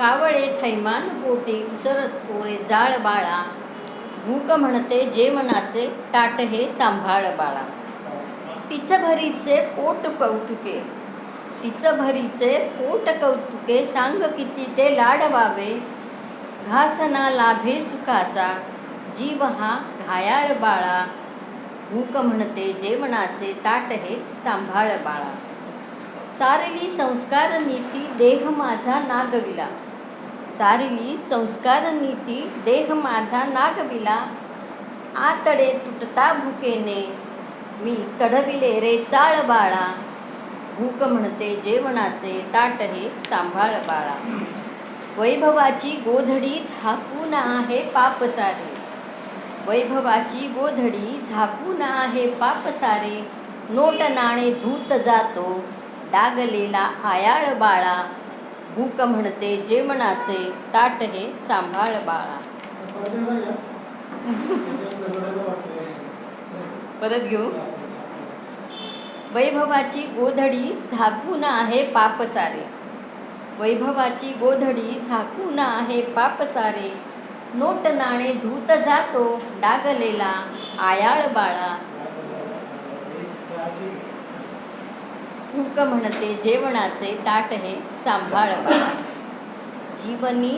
कावळे थैमान पोटी उसरत पोरे जाळ बाळा. भूक म्हणते जेवणाचे ताट हे सांभाळ बाळा. तिचं भरीचे पोट कौतुके. तिचं भरीचे पोट कौतुके सांग किती ते लाडवावे घासना लाभे सुखाचा जीव हा घायाळ बाळा. भूक म्हणते जेवणाचे ताट हे सांभाळ बाळा. सारली संस्कार नीती देह माझा नागविला. सारली संस्कार नीती देह माझा नागविला. आतडे तुटता भुकेने मी चढविले रे चाळ बाळा. भूक म्हणते जेवणाचे ताट हे सांभाळ बाळा. वैभवाची गोधडी झाकून आहे पाप सारे वैभवाची गोधडी झाकून आहे पाप सारे नोट नाणे धूत जातो डागलेला आयाळ बाळा. भूक म्हणते जेवणाचे ताट हे सांभाळ बाळा. परत घेऊ. वैभवाची गोधडी झाकून आहे पाप सारे वैभवाची गोधडी झाकून आहे पाप सारे नोट नाणे धूत जातो डागलेला आयाळ बाळा. भूक म्हणते जेवणाचे ताट हे सांभाळ जीवनी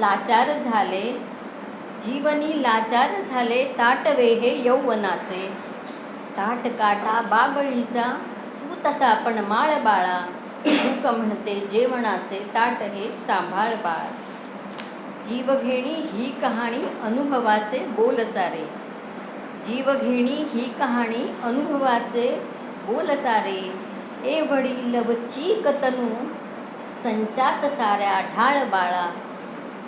लाचार झाले जीवनी लाचार झाले ताटवे हे यौवनाचे. ताट काटा बाबळीचा तू तसा पण माळ बाळा. भूक म्हणते जेवणाचे ताट हे सांभाळ बाळ. जीवघेणी ही कहाणी अनुभवाचे बोल सारे जीवघेणी ही कहाणी अनुभवाचे बोल सारे एवढी लवची कतनू संचात साऱ्या ढाळ बाळा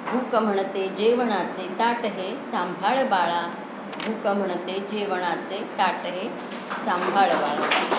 भूक म्हणते जेवणाचे ताट हे सांभाळ बाळा भूक म्हणते जेवणाचे ताट हे सांभाळ बाळा